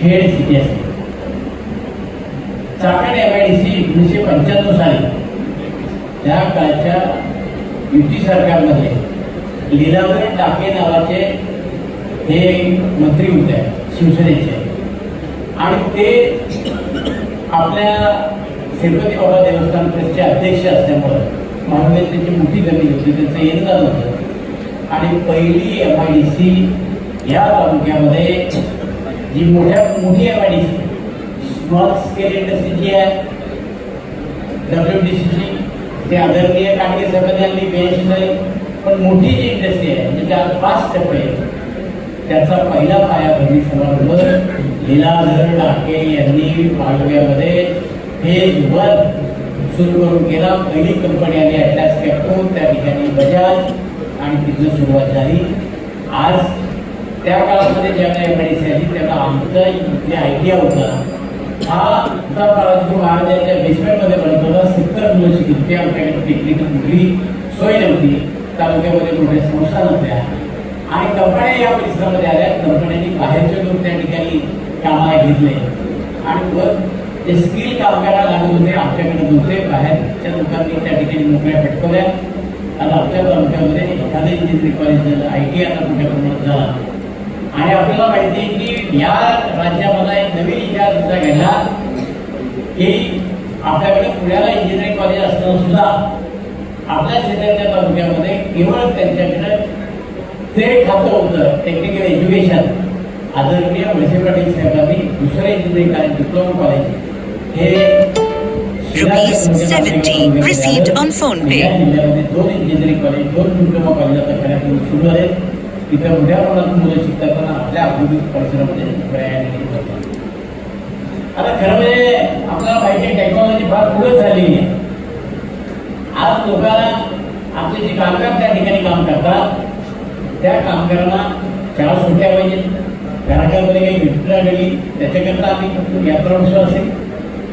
Khed city असते. Chakan M I D C एकोणीसशे पंच्याण्णव साली त्या काळच्या युती सरकारमध्ये लीलावरी टाके नावाचे हे मंत्री होते शिवसेनेचे. आणि ते आपल्या श्रीपती बाबा देवस्थान ट्रस्टचे अध्यक्ष असल्यामुळं म्हणून त्यांची मोठी गर्दी होती त्यांचं योगदान होतं. आणि पहिली एम आय डी सी या तालुक्यामध्ये जी मोठ्या मोठी M I D small scale industry जी आहे डब्ल्यू डी सीची ते आदरणीय कांडगे साहेबांनी आणली बेएससी झाली पण मोठी जी इंडस्ट्री आहे म्हणजे त्यात पाच टप्पे आहेत. त्याचा पहिला पायाभरणी म्हणजे समारंभ लीलाधर डाके यांनी पाडव्यामध्ये फेज वन सुरू करून केला. पहिली कंपनी आली ॲटलास कॅप्टो त्या ठिकाणी बजाज आणि तिथनं सुरुवात झाली. आज त्या काळामध्ये ज्या काही आय आली त्याला आमचा जे आयडिया होता हा उत्तर बाळाजी महाराजांच्या बेसमेंटमध्ये बनत होता सत्तर मुलं शिकली ते आमच्याकडे टेक्निकल कुठली सोय नव्हती तालुक्यामध्ये मोठ्या संस्था नव्हत्या. आणि कंपन्या या परिसरामध्ये आल्या कंपन्यांनी बाहेरचे लोक त्या ठिकाणी कामाला घेतले. आणि मग ते स्किल कामगारा लागत होते आमच्याकडे नव्हते. बाहेरच्या लोकांनी त्या ठिकाणी नोकऱ्या पटकवल्या आणि आमच्या तालुक्यामध्ये एखादं इंजिनिअरिंग कॉलेज झालं आय टी आता मोठ्या प्रमाणात झाला. आणि आपल्याला माहिती आहे की या राज्यामध्ये एक नवीन इतिहास असा घडला की आपल्याकडे पुण्याला इंजिनिअरिंग कॉलेज असताना सुद्धा आपल्या शेजारच्या तालुक्यामध्ये केवळ त्यांच्याकडे ते खातं होतं टेक्निकल एज्युकेशन आदरणीय वळसे पाटील साहेबांनी दुसरं इंजिनिअरिंग कॉलेज डिप्लोमा कॉलेज हे Rupees 70 received on phone pay. या जिल्ह्यामध्ये दोन इंजिनिअरिंग कॉलेज दोन डिप्लोमा कॉलेज आता खऱ्यातून सुरू आहेत तिथं मोठ्या प्रमाणात मुलं शिकतात पण आपल्या औद्योगिक परिसरामध्ये आता खरं म्हणजे आपल्याला माहिती टेक्नॉलॉजी फार पुढे झालेली आहे. आज लोकांना आपले जे कामगार त्या ठिकाणी काम करतात. त्या कामगारांना चार सुट्ट्या पाहिजेत. घराच्यामध्ये काही घटना घडली त्याच्याकरता आम्ही यात्रा असेल.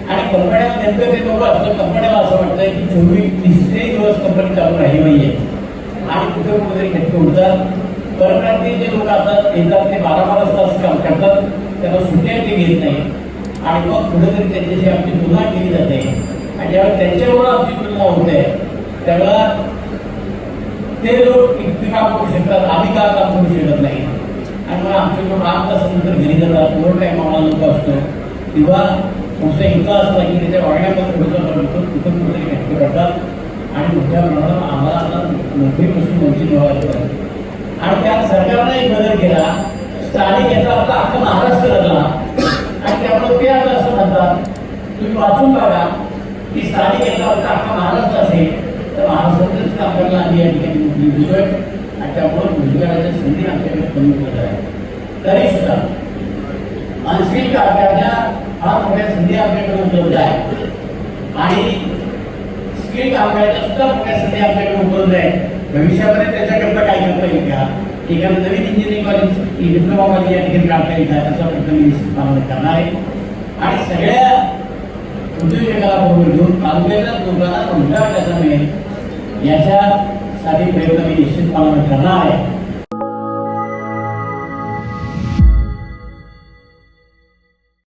आणि कंपन्या नेमकं ते लोक असतं कंपन्याला असं वाटतं की चोवीस तीसशे दिवस कंपनी चालू राहिली पाहिजे आणि कुठे कुठेतरी खटके उडतात. परप्रांतीय जे लोक असतात येतात ते बारा बारा तास काम करतात त्यांना सुट्ट्या ते घेत नाही आणि मग कुठेतरी त्यांच्याशी आमची तुलना केली जाते. आणि ज्यावेळेस त्यांच्याबरोबर आमची तुलना होते त्यावेळेला ते लोक इतकं काम करू शकतात आम्ही का काम करू शकत नाही? आणि मग आमचे लोक आठ तासानंतर घरी जातात ओव्हर टाईम आम्हाला लोक असतो. किंवा तुमचं इथं असला की त्याच्या वाढण्यामध्ये थोडंसं फरक तिथं कुठेतरी घटके करतात. आणि मोठ्या प्रमाणात आम्हाला आता नोकरीपासून वंचित व्हावं लागतं. आणि त्या सरकारनं एक बदल केला. स्थानिक याचा अर्थ अख्खा महाराष्ट्र लागला आणि त्यामुळे ते आता असं म्हणतात तुम्ही वाचून बघा की स्थानिक याचा अर्थ अख्खा महाराष्ट्र असेल तर महाराष्ट्रातच आपल्याला आम्ही या ठिकाणी नोकरी देतोय आणि त्यामुळे भुजबळाच्या संधी आपल्याकडे कमी होत आहे तरी सुद्धा अनस्किल कामगारांच्या फार मोठ्या संधी आपल्याकडे उपलब्ध आहे आणि स्किल कामगारांच्या सुद्धा मोठ्या संधी आपल्याकडे उपलब्ध आहे भविष्यामध्ये त्याच्याकरता काय करता येईल का? एखादं नवीन इंजिनिअरिंग कॉलेज डिप्लोमा कॉलेज या ठिकाणी काढता येईल का? त्याचा प्रयत्न मी निश्चितपणाने करणार आहे. आणि सगळ्या उद्योजकाला बरोबर घेऊन तालुक्याच्या लोकांना रोजगार कसा मिळेल? याच्यासाठी प्रयत्न मी निश्चितपणाने करणार आहे.